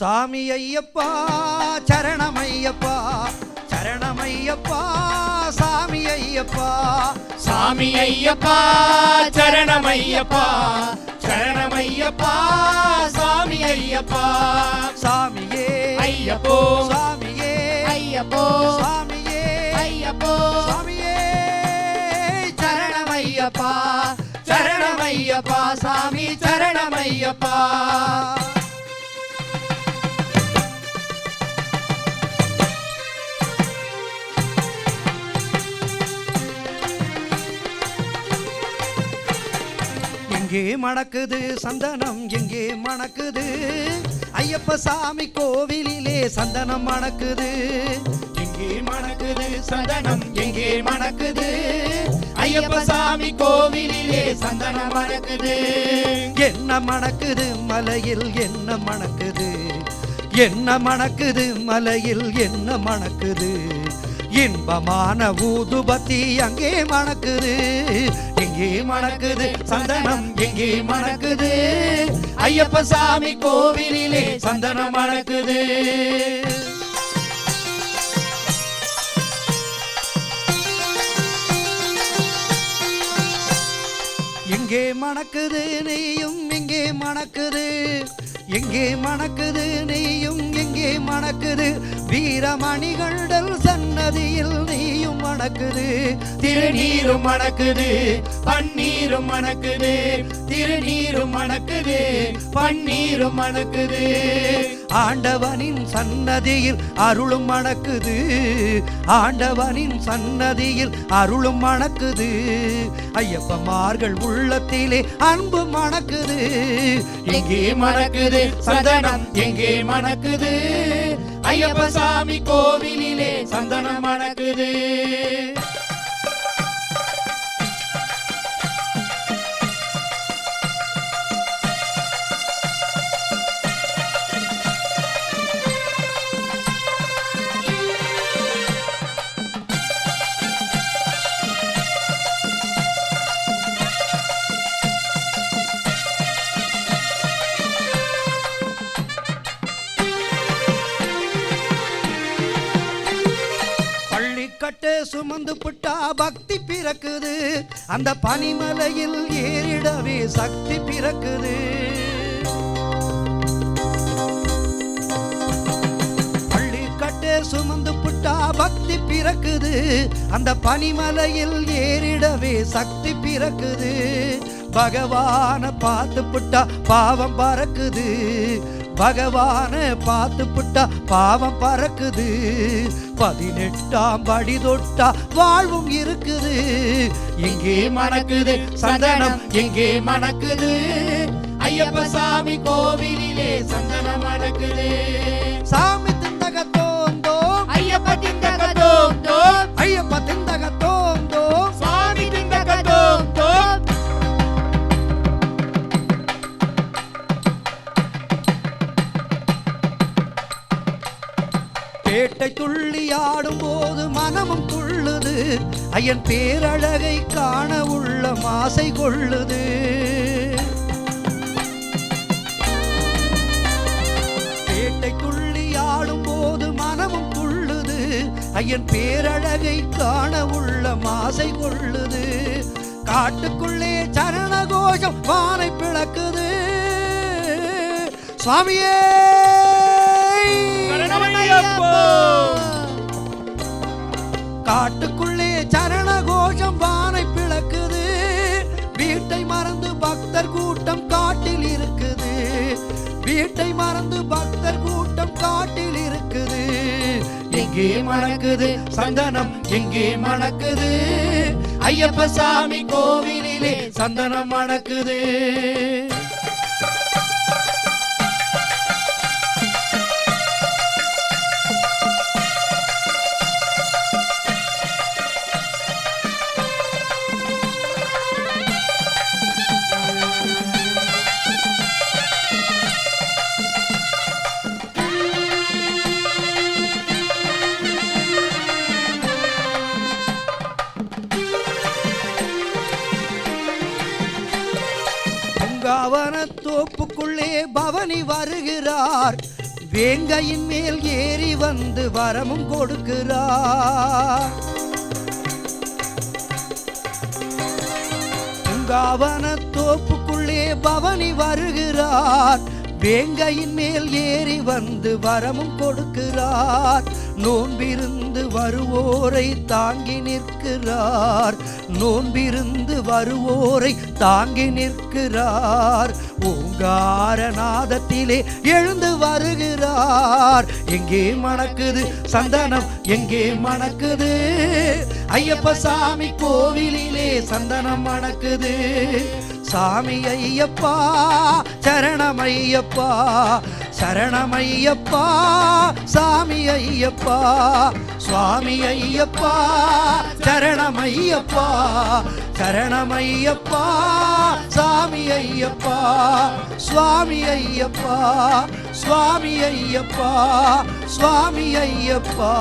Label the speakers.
Speaker 1: சாமி ஐயப்பா சரணமையப்பா சரணமையப்பா சாமி ஐயப்பா
Speaker 2: சாமி ஐயப்பா சரணமையப்பா சரணமையப்பா சாமி ஐயப்பா
Speaker 1: சாமியே
Speaker 2: ஐயப்போ
Speaker 1: சாமியே
Speaker 2: ஐயப்போ
Speaker 1: சாமியே
Speaker 2: ஐயப்போ.
Speaker 1: சாமியே
Speaker 2: சரணமையப்பா சரணமையப்பா சாமி சரணமையப்பா.
Speaker 1: எங்கே மணக்குது? சந்தனம் எங்கே மணக்குது? ஐயப்ப சாமி கோவிலிலே சந்தனம் மணக்குது.
Speaker 2: எங்கே மணக்குது? சந்தனம் எங்கே மணக்குது? ஐயப்ப சாமி கோவிலிலே சந்தனம் மணக்குது.
Speaker 1: என்ன மணக்குது? மலையில் என்ன மணக்குது? என்ன மணக்குது? மலையில் என்ன மணக்குது? இன்பமான ஊதுபத்தி அங்கே மணக்குது. எங்கே மணக்குது. சந்தனம் எங்கே மணக்குது.
Speaker 2: ஐயப்ப சாமி கோவிலிலே சந்தனம் மணக்குது.
Speaker 1: எங்கே மணக்குது நீயும் எங்கே மணக்குது. எங்கே மணக்குது நீயும் எங்கே மணக்குது. வீரமணிகள் சன்னதியில் நீயும் மணக்குது.
Speaker 2: திருநீரும் மணக்குது பன்னீரும் மணக்குது. திருநீரும் மணக்குது பன்னீரும் மணக்குது.
Speaker 1: ஆண்டவனின் சன்னதியில் அருளும் மணக்குது. ஆண்டவனின் சன்னதியில் அருளும் மணக்குது. ஐயப்பமார்கள் உள்ளத்திலே அன்பு மணக்குது.
Speaker 2: எங்கே மணக்குது சதனம் எங்கே மணக்குது? ஐயப்ப சாமி கோவிலிலே சந்தனம் மணக்குது
Speaker 1: பள்ளிக்கட்டு சுமந்து புட்டா பக்தி பிறக்குது. அந்த பனிமலையில் ஏறிடவே சக்தி பிறக்குது. பள்ளிக்கட்டு சுமந்து புட்டா பக்தி பிறக்குது. அந்த பனிமலையில் ஏறிடவே சக்தி பிறக்குது. பகவான பார்த்து புட்டா பாவம் பறக்குது. பகவான பார்த்து புட்டா பாவம் பறக்குது. பதினெட்டாம் படி தொட்டா வாழ்வும் இருக்குது.
Speaker 2: இங்கே மணக்குது சந்தனம் இங்கே மணக்குது. ஐயப்ப சாமி கோவிலிலே சந்தனம் மணக்குது
Speaker 1: சாமி வேட்டை துள்ளி ஆடும் போது மனமும் துள்ளுது. ஐயன் பேரழகை காண உள்ள மாசை கொள்ளுது. வேட்டை துள்ளி ஆடும் போது மனமும் துள்ளுது. ஐயன் பேரழகை காண உள்ள மாசை கொள்ளுது. காட்டுக்குள்ளே சரண கோஷம் வானை பிளக்குது. சுவாமியே!
Speaker 2: சரணமையப்போ.
Speaker 1: காட்டுக்குள்ளே சரண கோஷம் வானை பிளக்குது. வீட்டை மறந்து பக்தர் கூட்டம் காட்டில் இருக்குது. வீட்டை மறந்து பக்தர் கூட்டம் காட்டில் இருக்குது. எங்கே மணக்குது சந்தனம்? எங்கே மணக்குது? ஐயப்ப சாமி கோவிலிலே சந்தனம் மணக்குது. பூங்காவன தோப்புக்குள்ளே பவனி வருகிறார். வேங்கையின் மேல் ஏறி வந்து வரமும் கொடுக்கிறார். பூங்காவன தோப்புக்குள்ளே பவனி வருகிறார். வேங்கையின் மேல் ஏறி வந்து வரமும் கொடுக்கிறார். நோன்பிருந்து வருவோரை தாங்கி நிற்கிறார். நோன்பிருந்து வருவோரை தாங்கி நிற்கிறார். ஓங்காரநாதத்திலே எழுந்து வருகிறார். எங்கே மணக்குது சந்தனம்? எங்கே மணக்குது? ஐயப்ப சாமி கோவிலிலே சந்தனம் மணக்குது. சாமி ஐயப்பா சரணமையப்பா சரணமையப்பா சாமி ஐயப்பா சுவாமி ஐயப்பா சரணமையப்பா சரணமையப்பா சாமி ஐயப்பா சுவாமி ஐயப்பா சுவாமி ஐயப்பா சுவாமி ஐயப்பா